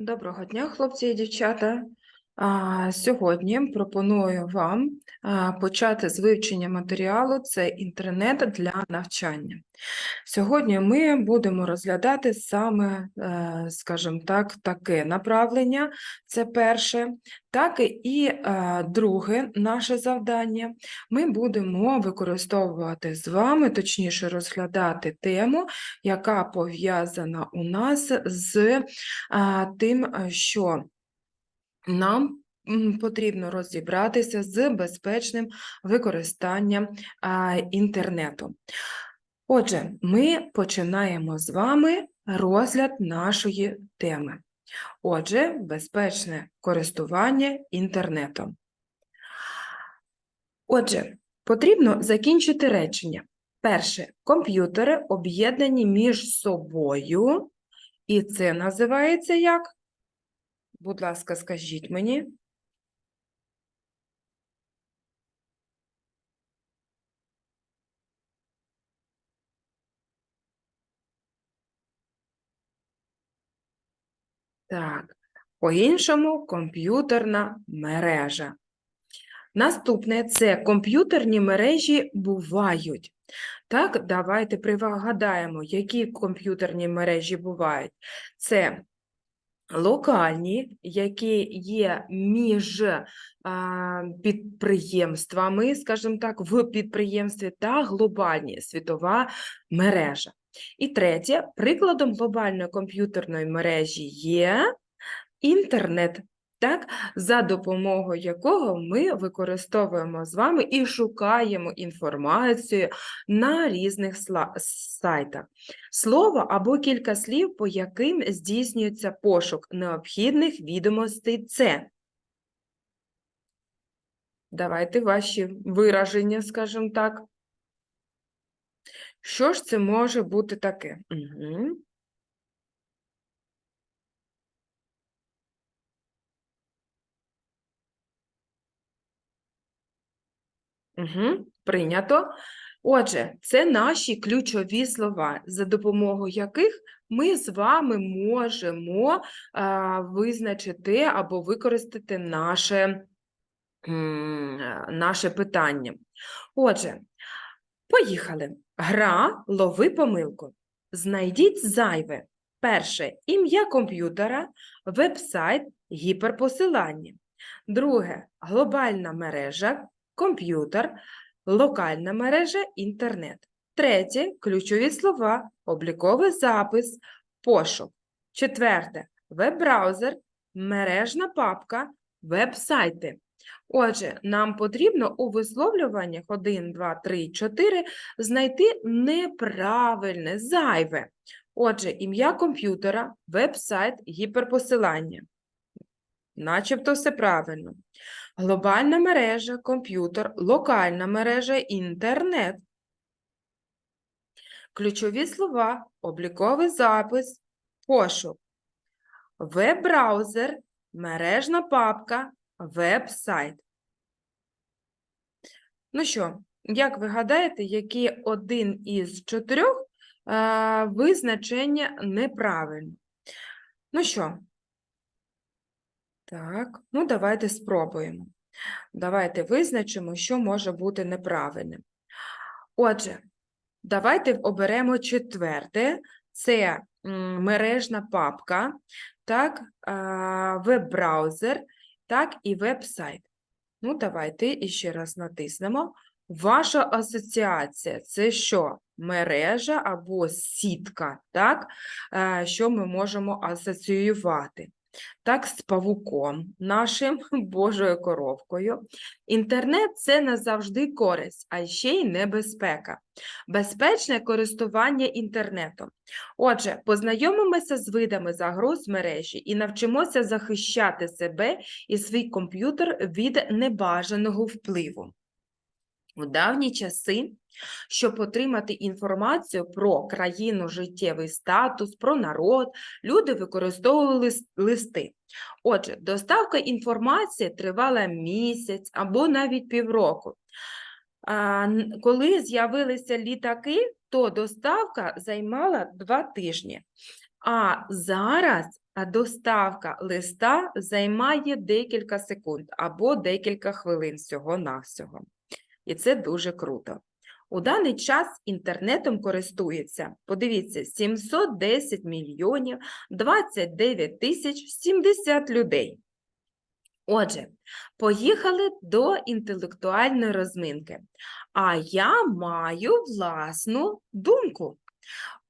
Доброго дня, хлопці і дівчата. Сьогодні пропоную вам почати з вивчення матеріалу це інтернет для навчання. Сьогодні ми будемо розглядати саме, е, скажімо так, таке направлення, це перше, так і е, друге наше завдання. Ми будемо використовувати з вами, точніше розглядати тему, яка пов'язана у нас з тим, що нам потрібно розібратися з безпечним використанням інтернету. Отже, ми починаємо з вами розгляд нашої теми. Отже, безпечне користування інтернетом. Отже, потрібно закінчити речення. Перше, комп'ютери об'єднані між собою, і це називається як? Будь ласка, скажіть мені. Так, по-іншому комп'ютерна мережа. Наступне це комп'ютерні мережі бувають. Так, давайте пригадаємо, які комп'ютерні мережі бувають. Це локальні, які є між а, підприємствами, скажімо так, в підприємстві, та глобальні світова мережа. І третє, прикладом глобальної комп'ютерної мережі є інтернет. Так, за допомогою якого ми використовуємо з вами і шукаємо інформацію на різних сайтах. Слово або кілька слів, по яким здійснюється пошук необхідних відомостей це. Давайте ваші вираження, скажімо так. Що ж це може бути таке? Угу. Угу, прийнято. Отже, це наші ключові слова, за допомогою яких ми з вами можемо а, визначити або використати наше, м, наше питання. Отже, поїхали. Гра лови помилку. Знайдіть зайве. Перше ім'я комп'ютера, веб-сайт, гіперпосилання. Друге глобальна мережа, комп'ютер, локальна мережа, інтернет. Третє ключові слова, обліковий запис, пошук. Четверте веб-браузер, мережна папка, веб-сайти. Отже, нам потрібно у висловлюваннях 1, 2, 3, 4 знайти неправильне, зайве. Отже, ім'я комп'ютера, веб-сайт, гіперпосилання. Начебто все правильно. Глобальна мережа, комп'ютер, локальна мережа, інтернет. Ключові слова, обліковий запис, пошук. Веб-браузер, мережна папка, веб-сайт. Ну що, як ви гадаєте, які один із чотирьох е, визначення неправильно? Ну що? Так, ну давайте спробуємо. Давайте визначимо, що може бути неправильним. Отже, давайте оберемо четверте. Це мережна папка, так, веб-браузер, так і веб-сайт. Ну, давайте іще раз натиснемо. Ваша асоціація це що? Мережа або сітка, так? Що ми можемо асоціювати? Так, з павуком нашим, Божою коровкою. Інтернет це не завжди користь, а ще й небезпека. Безпечне користування інтернетом. Отже, познайомимося з видами загроз мережі і навчимося захищати себе і свій комп'ютер від небажаного впливу. У давні часи, щоб отримати інформацію про країну, життєвий статус, про народ, люди використовували листи. Отже, доставка інформації тривала місяць або навіть півроку. Коли з'явилися літаки, то доставка займала два тижні. А зараз доставка листа займає декілька секунд або декілька хвилин всього-навсього. І це дуже круто. У даний час інтернетом користується, подивіться, 710 мільйонів 29 тисяч 70 людей. Отже, поїхали до інтелектуальної розминки. А я маю власну думку.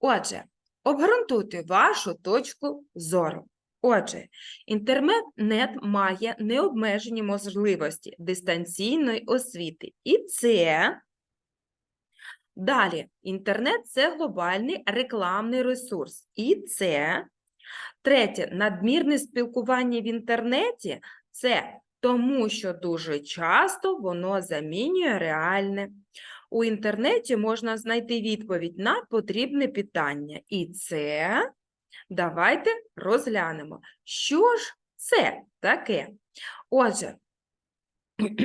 Отже, обґрунтуйте вашу точку зору. Отже, інтернет має необмежені можливості дистанційної освіти. І це далі. Інтернет це глобальний рекламний ресурс. І це третє, надмірне спілкування в інтернеті це тому, що дуже часто воно замінює реальне. У інтернеті можна знайти відповідь на потрібне питання. І це давайте розглянемо, що ж це таке. Отже,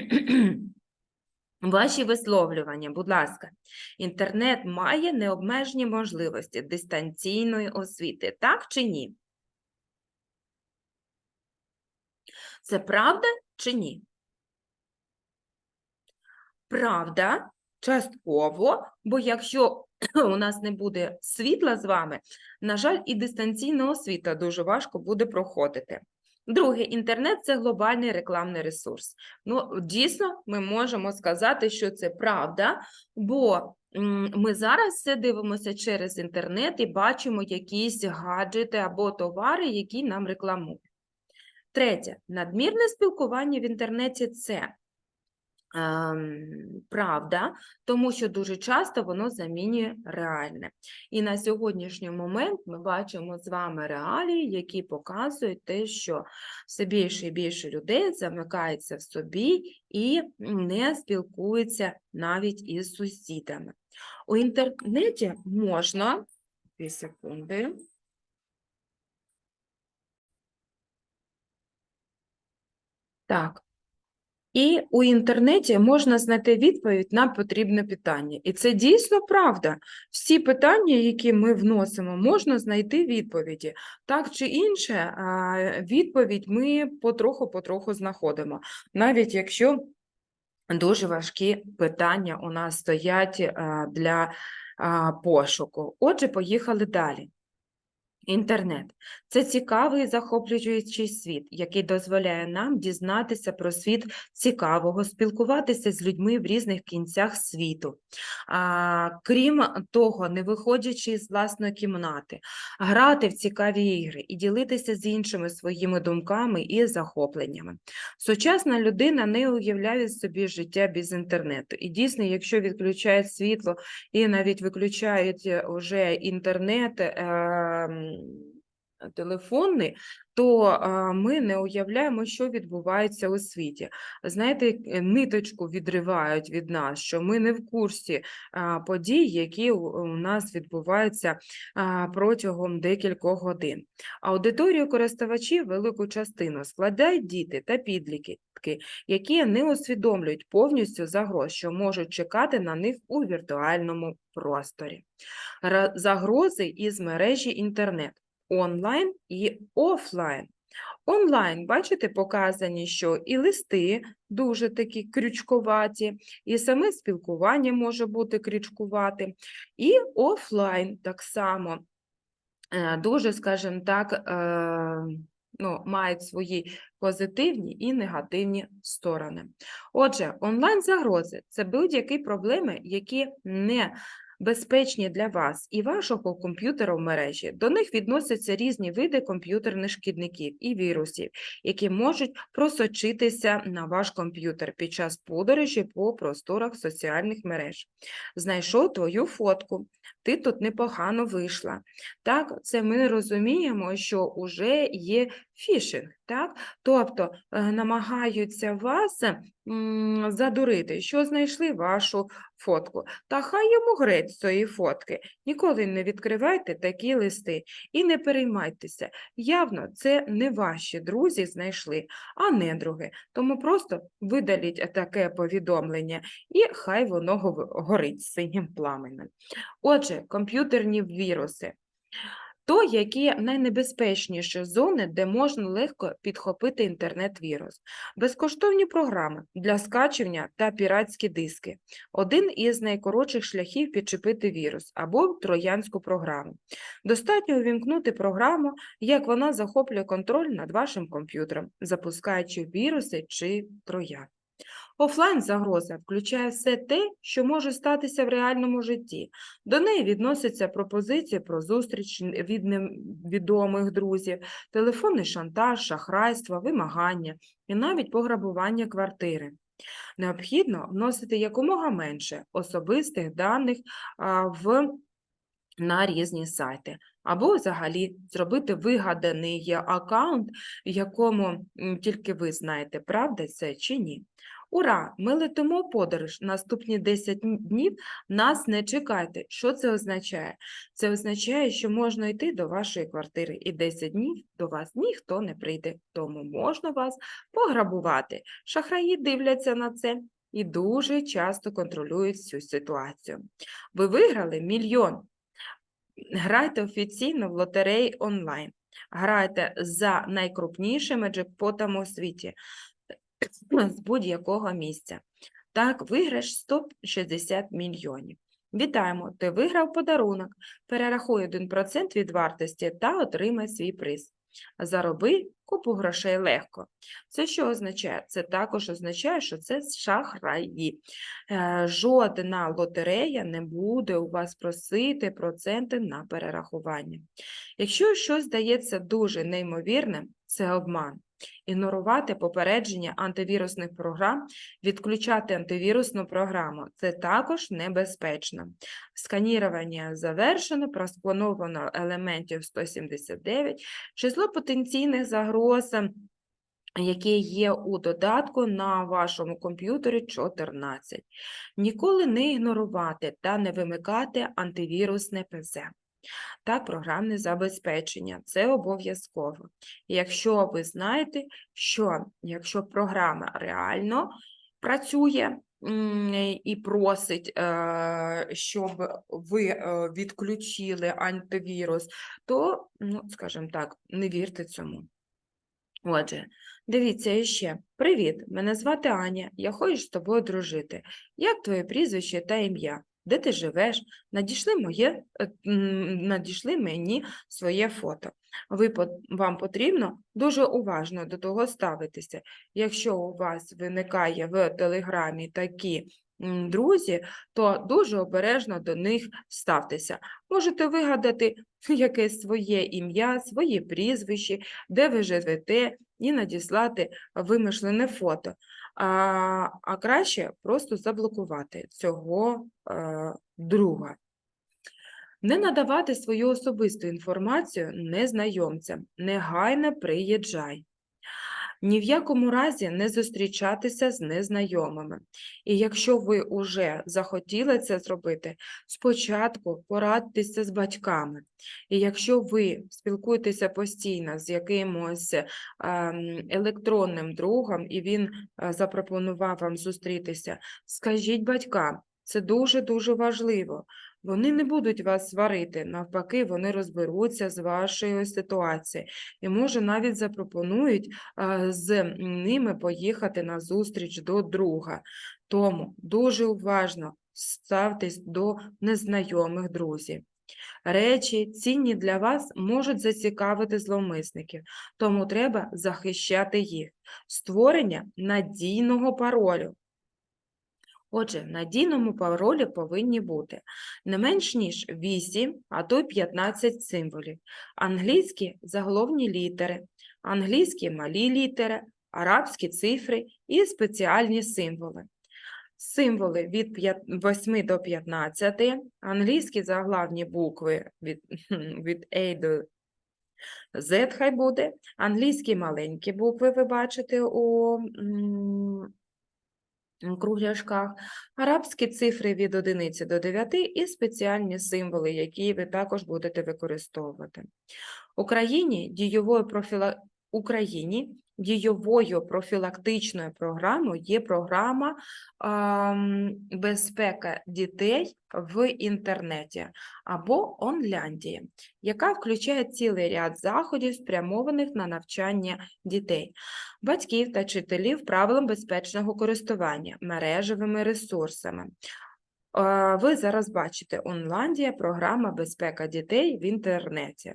ваші висловлювання, будь ласка, інтернет має необмежені можливості дистанційної освіти, так чи ні? Це правда чи ні? Правда, частково, бо якщо у нас не буде світла з вами, на жаль, і дистанційна освіта дуже важко буде проходити. Друге, інтернет це глобальний рекламний ресурс. Ну, дійсно, ми можемо сказати, що це правда, бо ми зараз все дивимося через інтернет і бачимо якісь гаджети або товари, які нам рекламують. Третє, надмірне спілкування в інтернеті це правда, тому що дуже часто воно замінює реальне. І на сьогоднішній момент ми бачимо з вами реалії, які показують те, що все більше і більше людей замикається в собі і не спілкуються навіть із сусідами. У інтернеті можна, дві секунди. Так. І у інтернеті можна знайти відповідь на потрібне питання. І це дійсно правда. Всі питання, які ми вносимо, можна знайти відповіді. Так чи інше, відповідь ми потроху-потроху знаходимо. Навіть якщо дуже важкі питання у нас стоять для пошуку. Отже, поїхали далі. Інтернет це цікавий і захоплюючий світ, який дозволяє нам дізнатися про світ цікавого, спілкуватися з людьми в різних кінцях світу. А, крім того, не виходячи з власної кімнати, грати в цікаві ігри і ділитися з іншими своїми думками і захопленнями. Сучасна людина не уявляє собі життя без інтернету. І дійсно, якщо відключають світло і навіть виключають уже інтернет. Е um, телефонний, то ми не уявляємо, що відбувається у світі. Знаєте, е, ниточку відривають від нас, що ми не в курсі подій, які у, нас відбуваються протягом декількох годин. Аудиторію користувачів велику частину складають діти та підлітки, які не усвідомлюють повністю загроз, що можуть чекати на них у віртуальному просторі. Загрози із мережі інтернет онлайн і офлайн. Онлайн, бачите, показані, що і листи дуже такі крючковаті, і саме спілкування може бути крючкуватим, і офлайн так само е, дуже, скажімо так, е, ну, мають свої позитивні і негативні сторони. Отже, онлайн-загрози це будь-які проблеми, які не безпечні для вас і вашого комп'ютера в мережі. До них відносяться різні види комп'ютерних шкідників і вірусів, які можуть просочитися на ваш комп'ютер під час подорожі по просторах соціальних мереж. Знайшов твою фотку, ти тут непогано вийшла. Так, це ми розуміємо, що вже є фішинг, так? тобто е, намагаються вас задурити, що знайшли вашу фотку. Та хай йому греть з цієї фотки. Ніколи не відкривайте такі листи і не переймайтеся. Явно це не ваші друзі знайшли, а недруги. Тому просто видаліть таке повідомлення і хай воно горить синім пламенем. Отже, комп'ютерні віруси. То, які найнебезпечніші зони, де можна легко підхопити інтернет-вірус, безкоштовні програми для скачування та піратські диски, один із найкоротших шляхів підчепити вірус або троянську програму. Достатньо увімкнути програму, як вона захоплює контроль над вашим комп'ютером, запускаючи віруси чи троян. Офлайн загроза включає все те, що може статися в реальному житті. До неї відносяться пропозиції про зустріч від невідомих друзів, телефонний шантаж, шахрайство, вимагання і навіть пограбування квартири. Необхідно вносити якомога менше особистих даних в на різні сайти. Або взагалі зробити вигаданий аккаунт, в якому тільки ви знаєте, правда це чи ні. Ура! Ми летимо подорож. Наступні 10 днів нас не чекайте. Що це означає? Це означає, що можна йти до вашої квартири, і 10 днів до вас ніхто не прийде, тому можна вас пограбувати. Шахраї дивляться на це і дуже часто контролюють всю ситуацію. Ви виграли мільйон. Грайте офіційно в лотереї онлайн. Грайте за найкрупнішими джекпотами у світі з будь-якого місця. Так, виграш 160 мільйонів. Вітаємо! Ти виграв подарунок. Перерахуй 1% від вартості та отримай свій приз. Зароби купу грошей легко. Це що означає? Це також означає, що це шахраї. Е, Жодна лотерея не буде у вас просити проценти на перерахування. Якщо щось здається дуже неймовірним, це обман. Ігнорувати попередження антивірусних програм, відключати антивірусну програму – це також небезпечно. Сканірування завершено, просплановано елементів 179, число потенційних загроз, ем, які є у додатку на вашому комп'ютері 14. Ніколи не ігнорувати та не вимикати антивірусне ПЗ. Так, програмне забезпечення це обов'язково. Якщо ви знаєте, що якщо програма реально працює і просить, е, щоб ви е, відключили антивірус, то, ну, скажімо так, не вірте цьому. Отже, дивіться іще. Привіт, мене звати Аня, я хочу з тобою дружити. Як твоє прізвище та ім'я? Де ти живеш? Надійшли, моє, е, надійшли мені своє фото. Ви, вам потрібно дуже уважно до того ставитися. Якщо у вас виникає в Телеграмі такі друзі, то дуже обережно до них ставтеся. Можете вигадати якесь своє ім'я, своє прізвище, де ви живете, і надіслати вимишлене фото. А, а краще просто заблокувати цього е, друга. Не надавати свою особисту інформацію незнайомцям. Негайно приїжджай. Ні в якому разі не зустрічатися з незнайомими. І якщо ви вже захотіли це зробити, спочатку порадьтеся з батьками. І якщо ви спілкуєтеся постійно з якимось ем, електронним другом, і він е, запропонував вам зустрітися, скажіть батькам, це дуже-дуже важливо. Вони не будуть вас сварити, навпаки, вони розберуться з вашою ситуацією і, може, навіть запропонують з ними поїхати на зустріч до друга. Тому дуже уважно ставтесь до незнайомих друзів. Речі, цінні для вас, можуть зацікавити зловмисників, тому треба захищати їх. Створення надійного паролю. Отже, в надійному паролі повинні бути не менш ніж 8, а то й 15 символів. Англійські заголовні літери, англійські малі літери, арабські цифри і спеціальні символи. Символи від 8 до 15, англійські заглавні букви від, від A до Z хай буде, англійські маленькі букви ви бачите у кругляшках, арабські цифри від 1 до 9 і спеціальні символи, які ви також будете використовувати. Україні дієвою профіла... Україні дієвою профілактичною програмою є програма ам, безпека дітей в інтернеті або онлянді, яка включає цілий ряд заходів, спрямованих на навчання дітей, батьків та вчителів правилам безпечного користування мережевими ресурсами. Е, Ви зараз бачите Онландія, програма безпека дітей в інтернеті.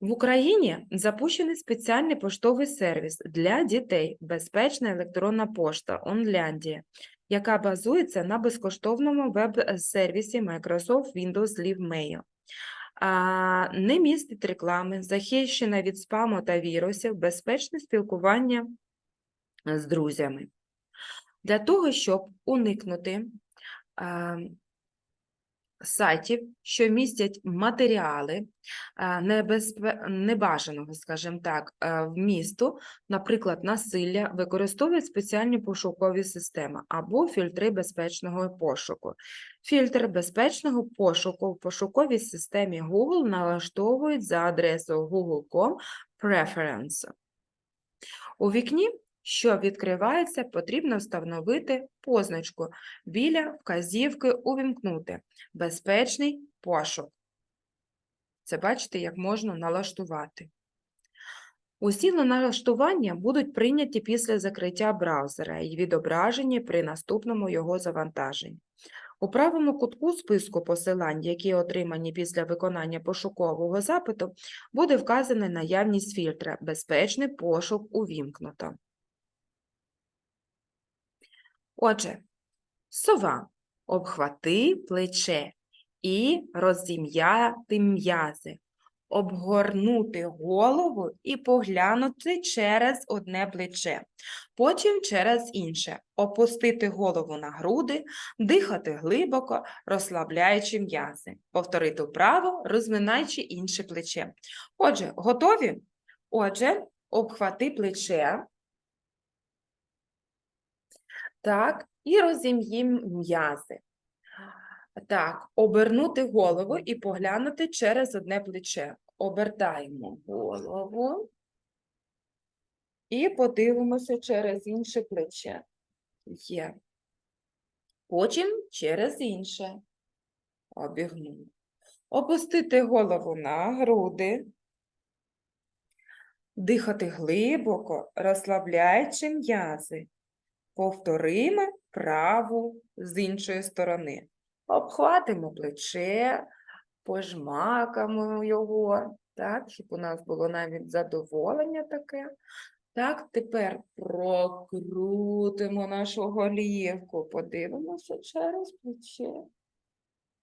В Україні запущений спеціальний поштовий сервіс для дітей Безпечна електронна пошта Онляндія, яка базується на безкоштовному веб-сервісі Microsoft Windows Live Mail. Не містить реклами, захищена від спаму та вірусів, безпечне спілкування з друзями. Для того, щоб уникнути сайтів, що містять матеріали а, небажаного, скажімо так, а, вмісту, наприклад, насилля, використовують спеціальні пошукові системи або фільтри безпечного пошуку. Фільтр безпечного пошуку в пошуковій системі Google налаштовують за адресою google.com preference. У вікні що відкривається, потрібно встановити позначку біля вказівки Увімкнути безпечний пошук. Це бачите, як можна налаштувати. Усі налаштування будуть прийняті після закриття браузера і відображені при наступному його завантаженні. У правому кутку списку посилань, які отримані після виконання пошукового запиту, буде вказана наявність фільтра Безпечний пошук увімкнуто. Отже, сова обхвати плече і розім'яти м'язи, обгорнути голову і поглянути через одне плече, потім через інше, опустити голову на груди, дихати глибоко, розслабляючи м'язи, повторити вправо, розминаючи інше плече. Отже, готові? Отже, обхвати плече. Так, і розім'їм м'язи. Так, обернути голову і поглянути через одне плече. Обертаємо голову і подивимося через інше плече. Є. Потім через інше. Обігнули. Опустити голову на груди. Дихати глибоко, розслабляючи м'язи. Повторимо праву з іншої сторони. Обхватимо плече, пожмакаємо його, так, щоб у нас було навіть задоволення таке. Так, тепер прокрутимо нашу голівку, подивимося через плече.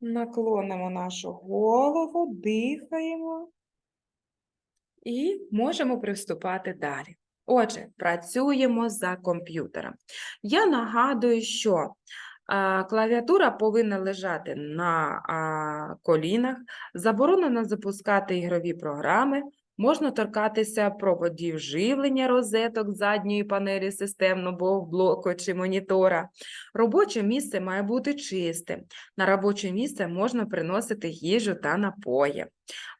Наклонимо нашу голову, дихаємо і можемо приступати далі. Отже, працюємо за комп'ютером. Я нагадую, що клавіатура повинна лежати на колінах, заборонено запускати ігрові програми, можна торкатися проводів живлення розеток задньої панелі системного блоку чи монітора. Робоче місце має бути чисте. На робоче місце можна приносити їжу та напої.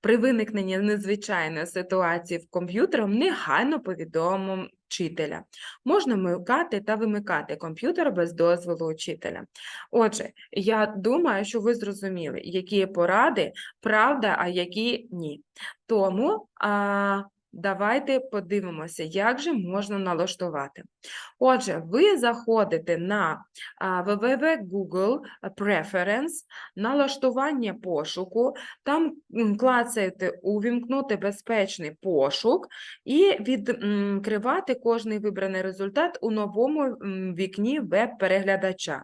При виникненні незвичайної ситуації в комп'ютером негайно повідомимо вчителя. Можна вмикати та вимикати комп'ютер без дозволу учителя. Отже, я думаю, що ви зрозуміли, які поради правда, а які ні. Тому а, давайте подивимося, як же можна налаштувати. Отже, ви заходите на а, www Google Preference, налаштування пошуку, там клацаєте увімкнути безпечний пошук і відкривати кожний вибраний результат у новому вікні веб-переглядача.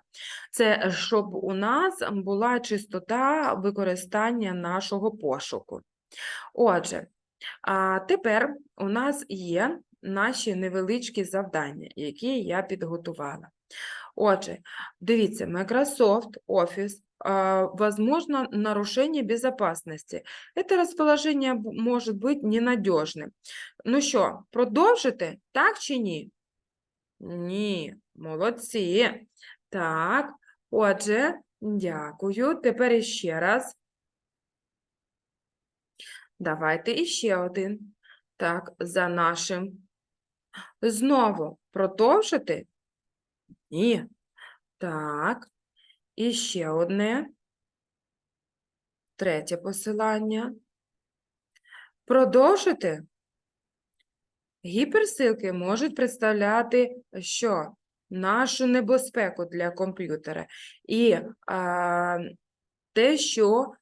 Це щоб у нас була чистота використання нашого пошуку. Отже, а тепер у нас є наші невеличкі завдання, які я підготувала. Отже, дивіться, Microsoft Office, а, возможно нарушение безопасности. Это расположение б- может быть ненадежным. Ну що, продовжити? Так чи ні? Ні, молодці. Так, отже, дякую. Тепер іще раз. Давайте іще один. Так, за нашим. Знову продовжити? Ні. Так. І ще одне. Третє посилання. Продовжити? Гіперсилки можуть представляти що? Нашу небезпеку для комп'ютера. І а, те, що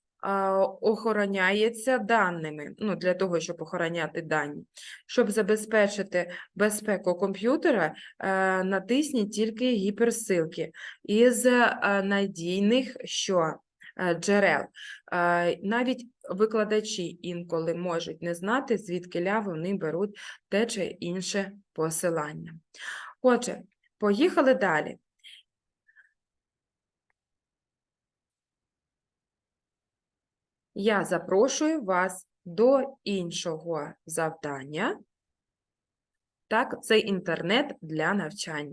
охороняється даними, ну, для того, щоб охороняти дані. Щоб забезпечити безпеку комп'ютера, е, натисніть тільки гіперсилки із е, надійних що? е, джерел. Навіть викладачі інколи можуть не знати, звідки вони беруть те чи інше посилання. Отже, поїхали далі. Я запрошую вас до іншого завдання. Так, це інтернет для навчання.